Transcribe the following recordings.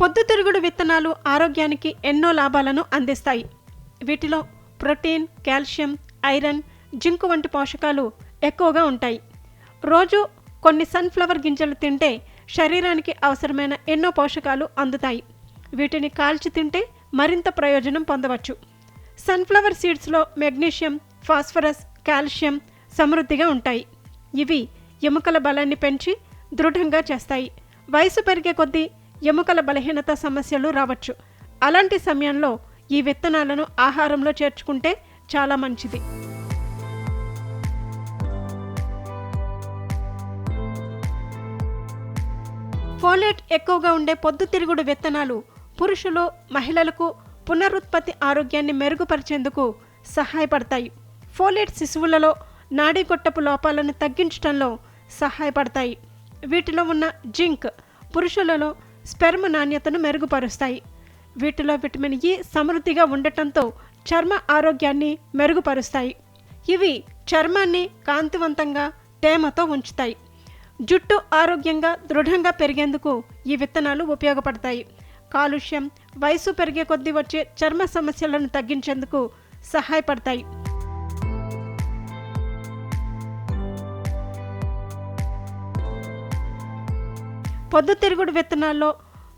పొద్దుతిరుగుడు విత్తనాలు ఆరోగ్యానికి ఎన్నో లాభాలను అందిస్తాయి. వీటిలో ప్రోటీన్ కాల్షియం ఐరన్ జింకు వంటి పోషకాలు ఎక్కువగా ఉంటాయి. రోజు కొన్ని సన్ఫ్లవర్ గింజలు తింటే శరీరానికి అవసరమైన ఎన్నో పోషకాలు అందుతాయి. వీటిని కాల్చి తింటే మరింత ప్రయోజనం పొందవచ్చు. సన్ఫ్లవర్ సీడ్స్లో మెగ్నీషియం ఫాస్ఫరస్ కాల్షియం సమృద్ధిగా ఉంటాయి. ఇవి ఎముకల బలాన్ని పెంచి దృఢంగా చేస్తాయి. వయసు పెరిగే కొద్దీ ఎముకల బలహీనత సమస్యలు రావచ్చు. అలాంటి సమయంలో ఈ విత్తనాలను ఆహారంలో చేర్చుకుంటే చాలా మంచిది. ఫోలేట్ ఎక్కువగా ఉండే పొద్దుతిరుగుడు విత్తనాలు పురుషులు మహిళలకు పునరుత్పత్తి ఆరోగ్యాన్ని మెరుగుపరిచేందుకు సహాయపడతాయి. ఫోలేట్ శిశువులలో నాడీగొట్టపు లోపాలను తగ్గించడంలో సహాయపడతాయి. వీటిలో ఉన్న జింక్ పురుషులలో స్పెర్మ్ నాణ్యతను మెరుగుపరుస్తాయి. వీటిలో విటమిన్ ఇ సమృద్ధిగా ఉండటంతో చర్మ ఆరోగ్యాన్ని మెరుగుపరుస్తాయి. ఇవి చర్మాన్ని కాంతివంతంగా తేమతో ఉంచుతాయి. జుట్టు ఆరోగ్యంగా దృఢంగా పెరిగేందుకు ఈ విత్తనాలు ఉపయోగపడతాయి. కాలుష్యం వయసు పెరిగే కొద్దీ వచ్చే చర్మ సమస్యలను తగ్గించేందుకు సహాయపడతాయి. పొద్దుతిరుగుడు విత్తనాల్లో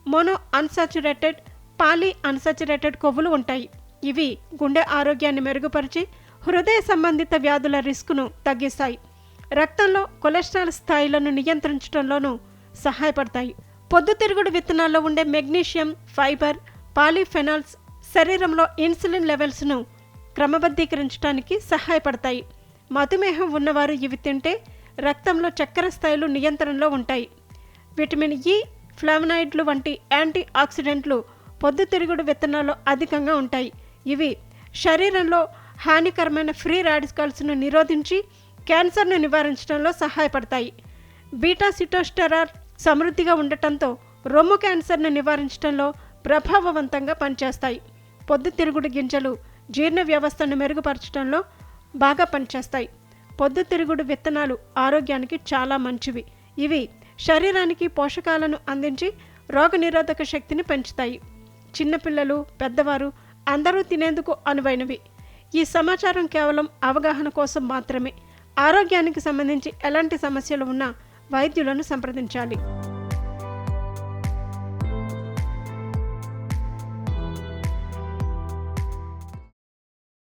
మోనో అన్సాచురేటెడ్ పాలీ అన్సాచురేటెడ్ కొవ్వులు ఉంటాయి. ఇవి గుండె ఆరోగ్యాన్ని మెరుగుపరిచి హృదయ సంబంధిత వ్యాధుల రిస్క్ను తగ్గిస్తాయి. రక్తంలో కొలెస్ట్రాల్ స్థాయిలను నియంత్రించడంలోనూ సహాయపడతాయి. పొద్దుతిరుగుడు విత్తనాల్లో ఉండే మెగ్నీషియం ఫైబర్ పాలిఫెనాల్స్ శరీరంలో ఇన్సులిన్ లెవెల్స్ను క్రమబద్ధీకరించడానికి సహాయపడతాయి. మధుమేహం ఉన్నవారు ఇవి తింటే రక్తంలో చక్కెర స్థాయిలు నియంత్రణలో ఉంటాయి. విటమిన్ e, ఇ ఫ్లావనాయిడ్లు వంటి యాంటీ ఆక్సిడెంట్లు పొద్దుతిరుగుడు విత్తనాల్లో అధికంగా ఉంటాయి. ఇవి శరీరంలో హానికరమైన ఫ్రీ రాడికల్స్ను నిరోధించి క్యాన్సర్ను నివారించడంలో సహాయపడతాయి. బీటా సిటోస్టెరార్ సమృద్ధిగా ఉండటంతో రొమ్ము క్యాన్సర్ను నివారించడంలో ప్రభావవంతంగా పనిచేస్తాయి. పొద్దుతిరుగుడు గింజలు జీర్ణ వ్యవస్థను మెరుగుపరచడంలో బాగా పనిచేస్తాయి. పొద్దుతిరుగుడు విత్తనాలు ఆరోగ్యానికి చాలా మంచివి. ఇవి శరీరానికి పోషకాలను అందించి రోగనిరోధక శక్తిని పెంచుతాయి. చిన్నపిల్లలు పెద్దవారు అందరూ తినేందుకు అనువైనవి. ఈ సమాచారం కేవలం అవగాహన కోసం మాత్రమే. ఆరోగ్యానికి సంబంధించి ఎలాంటి సమస్యలు ఉన్నా వైద్యులను సంప్రదించాలి.